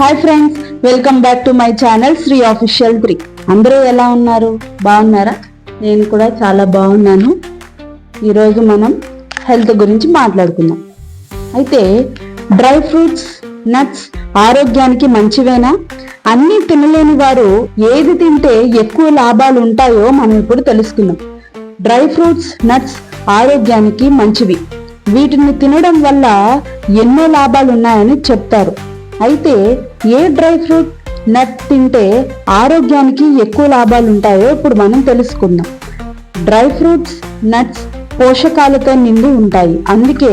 Hi friends welcome back to my channel Sri official three అందరూ ఎలా ఉన్నారు? బాగున్నారా? నేను కూడా చాలా బాగున్నాను. ఈరోజు మనం హెల్త్ గురించి మాట్లాడుకుందాం. అయితే డ్రై ఫ్రూట్స్ నట్స్ ఆరోగ్యానికి మంచివేనా? అన్నీ తినలేని వారు ఏది తింటే ఎక్కువ లాభాలు ఉంటాయో మనం ఇప్పుడు తెలుసుకుందాం. డ్రై ఫ్రూట్స్ నట్స్ ఆరోగ్యానికి మంచివి. వీటిని తినడం వల్ల ఎన్నో లాభాలు ఉన్నాయని చెప్తారు. అయితే ఏ డ్రై ఫ్రూట్ నట్ తింటే ఆరోగ్యానికి ఎక్కువ లాభాలు ఉంటాయో ఇప్పుడు మనం తెలుసుకుందాం. డ్రై ఫ్రూట్స్ నట్స్ పోషకాలతో నిండి ఉంటాయి. అందుకే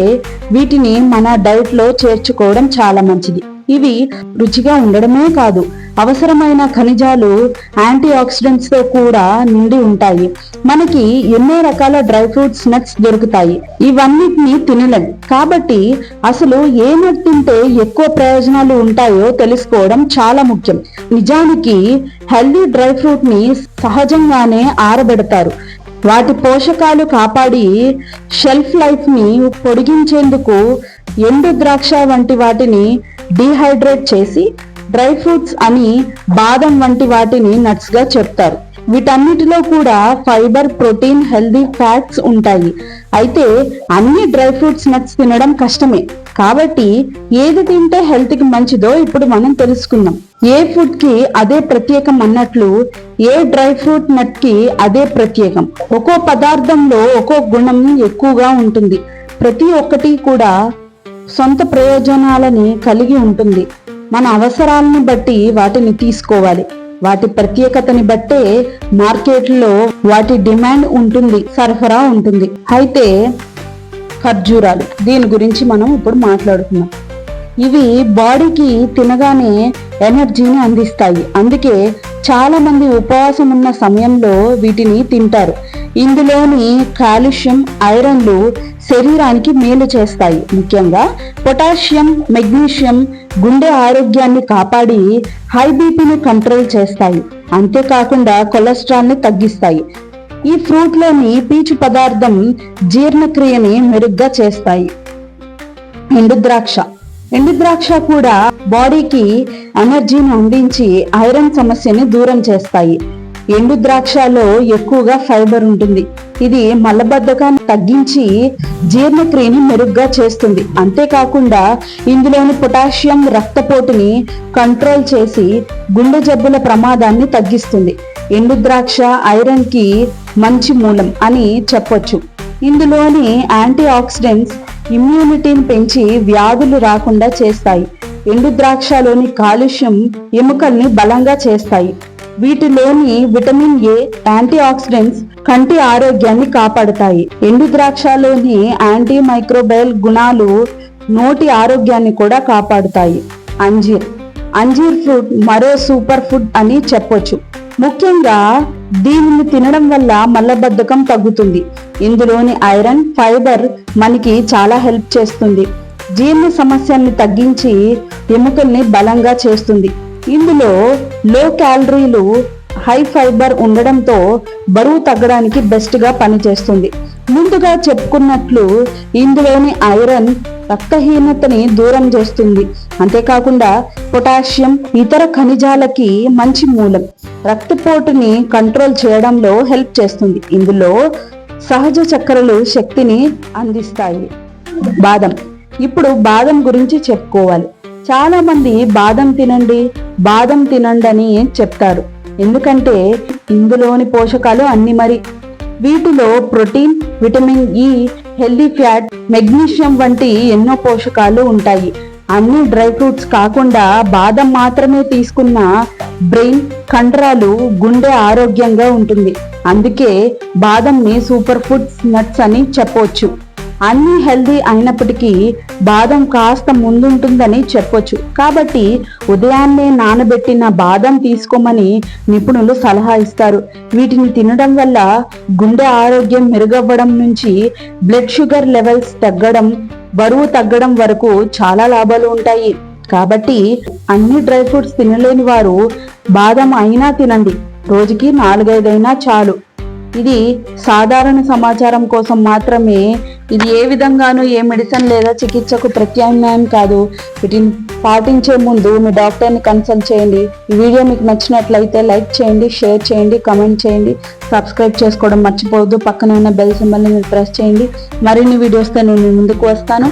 వీటిని మన డైట్లో చేర్చుకోవడం చాలా మంచిది. ఇవి రుచిగా ఉండడమే కాదు అవసరమైన ఖనిజాలు యాంటీ ఆక్సిడెంట్స్తో కూడా నిండి ఉంటాయి. మనకి ఎన్నో రకాల డ్రై ఫ్రూట్స్ నట్స్ దొరుకుతాయి. ఇవన్నిటిని తినలేం. కాబట్టి అసలు ఏ నట్ తింటే ఎక్కువ ప్రయోజనాలు ఉంటాయో తెలుసుకోవడం చాలా ముఖ్యం. నిజానికి హెల్దీ డ్రై ఫ్రూట్ని సహజంగానే ఆరబెడతారు. వాటి పోషకాలు కాపాడి షెల్ఫ్ లైఫ్ని పొడిగించేందుకు ఎండు ద్రాక్ష వంటి వాటిని డీహైడ్రేట్ చేసి డ్రై ఫ్రూట్స్ అని బాదం వంటి వాటిని నట్స్గా చెప్తారు. వీటన్నిటిలో కూడా ఫైబర్ ప్రోటీన్ హెల్దీ ఫ్యాట్స్ ఉంటాయి. అయితే అన్ని డ్రై ఫ్రూట్స్ నట్స్ తినడం కష్టమే. కాబట్టి ఏది తింటే హెల్త్కి మంచిదో ఇప్పుడు మనం తెలుసుకుందాం. ఏ ఫుడ్కి అదే ప్రత్యేకం అన్నట్లు ఏ డ్రై ఫ్రూట్ నట్కి అదే ప్రత్యేకం. ఒక్కో పదార్థంలో ఒక్కో గుణం ఎక్కువగా ఉంటుంది. ప్రతి ఒక్కటి కూడా సొంత ప్రయోజనాలని కలిగి ఉంటుంది. మన అవసరాలను బట్టి వాటిని తీసుకోవాలి. వాటి ప్రత్యేకతని బట్టే మార్కెట్లో వాటి డిమాండ్ ఉంటుంది సరఫరా ఉంటుంది. అయితే ఖర్జూరాలు దీని గురించి మనం ఇప్పుడు మాట్లాడుకుందాం. ఇవి బాడీకి తినగానే ఎనర్జీని అందిస్తాయి. అందుకే చాలా మంది ఉపవాసం ఉన్న సమయంలో వీటిని తింటారు. ఇందులోని కాల్షియం ఐరన్లు శరీరానికి మేలు చేస్తాయి. ముఖ్యంగా పొటాషియం మెగ్నీషియం గుండె ఆరోగ్యాన్ని కాపాడి హై బీపీని కంట్రోల్ చేస్తాయి. అంతేకాకుండా కొలెస్ట్రాల్ని తగ్గిస్తాయి. ఈ ఫ్రూట్లోని పీచు పదార్థం జీర్ణక్రియని మెరుగ్గా చేస్తాయి. ఎండు ద్రాక్ష ఎండు ద్రాక్ష కూడా బాడీకి ఎనర్జీని అందించి ఐరన్ సమస్యని దూరం చేస్తాయి. ఎండు ద్రాక్షలో ఎక్కువగా ఫైబర్ ఉంటుంది. ఇది మలబద్ధకాన్ని తగ్గించి జీర్ణక్రియని మెరుగ్గా చేస్తుంది. అంతేకాకుండా ఇందులోని పొటాషియం రక్తపోటుని కంట్రోల్ చేసి గుండె జబ్బుల ప్రమాదాన్ని తగ్గిస్తుంది. ఎండు ద్రాక్ష ఐరన్కి మంచి మూలం అని చెప్పొచ్చు. ఇందులోని యాంటీ ఆక్సిడెంట్స్ ఇమ్యూనిటీని పెంచి వ్యాధులు రాకుండా చేస్తాయి. ఎండు ద్రాక్షలోని కాలుష్యం ఎముకల్ని బలంగా చేస్తాయి. వీటిలోని విటమిన్ ఏ యాంటీ ఆక్సిడెంట్స్ కంటి ఆరోగ్యాన్ని కాపాడుతాయి. ఎండు ద్రాక్షలోని యాంటీ మైక్రోబయల్ గుణాలు నోటి ఆరోగ్యాన్ని కూడా కాపాడుతాయి. అంజీర్. అంజీర్ ఫ్రూట్ మరో సూపర్ ఫుడ్ అని చెప్పొచ్చు. ముఖ్యంగా దీనిని తినడం వల్ల మలబద్ధకం తగ్గుతుంది. ఇందులోని ఐరన్ ఫైబర్ మనకి చాలా హెల్ప్ చేస్తుంది. జీర్ణ సమస్యల్ని తగ్గించి ఎముకల్ని బలంగా చేస్తుంది. ఇందులో లో క్యాలరీలు హై ఫైబర్ ఉండడంతో బరువు తగ్గడానికి బెస్ట్గా పనిచేస్తుంది. ముందుగా చెప్పుకున్నట్లు ఇందులోని ఐరన్ రక్తహీనతని దూరం చేస్తుంది. అంతేకాకుండా పొటాషియం ఇతర ఖనిజాలకి మంచి మూలం. రక్తపోటుని కంట్రోల్ చేయడంలో హెల్ప్ చేస్తుంది. ఇందులో సహజ చక్కెరలు శక్తిని అందిస్తాయి. బాదం. ఇప్పుడు బాదం గురించి చెప్పుకోవాలి. చాలా మంది బాదం తినండి బాదం తినండి అని చెప్తారు. ఎందుకంటే ఇందులోని పోషకాలు అన్ని మరి. వీటిలో protein vitamin E healthy fat magnesium వంటి ఎన్నో పోషకాలు ఉంటాయి. అన్ని డ్రై ఫ్రూట్స్ కాకుండా బాదం మాత్రమే తీసుకున్న బ్రెయిన్ కండరాలు గుండె ఆరోగ్యంగా ఉంటుంది. అందుకే బాదంని సూపర్ ఫుడ్స్ నట్స్ అని చెప్పవచ్చు అన్ని హెల్దీ అయినప్పటికీ బాదం కాస్త ముందుంటుందని చెప్పొచ్చు. కాబట్టి ఉదయాన్నే నానబెట్టిన బాదం తీసుకోమని నిపుణులు సలహా ఇస్తారు. వీటిని తినడం వల్ల గుండె ఆరోగ్యం మెరుగవ్వడం నుంచి బ్లడ్ షుగర్ లెవెల్స్ తగ్గడం బరువు తగ్గడం వరకు చాలా లాభాలు ఉంటాయి. కాబట్టి అన్ని డ్రై ఫ్రూట్స్ తినలేని వారు బాదం అయినా తినండి. రోజుకి నాలుగైదైనా చాలు. ఇది సాధారణ సమాచారం కోసం మాత్రమే. ఇది ఏ విధంగానూ ఏ మెడిసిన్ లేదా చికిత్సకు ప్రత్యామ్నాయం కాదు. వీటిని పాటించే ముందు మీ డాక్టర్ని కన్సల్ట్ చేయండి. ఈ వీడియో మీకు నచ్చినట్లయితే లైక్ చేయండి షేర్ చేయండి కమెంట్ చేయండి. సబ్స్క్రైబ్ చేసుకోవడం మర్చిపోవద్దు. పక్కన ఉన్న బెల్ సింబల్ని మీరు ప్రెస్ చేయండి. మరిన్ని వీడియోస్తో నేను ముందుకు వస్తాను.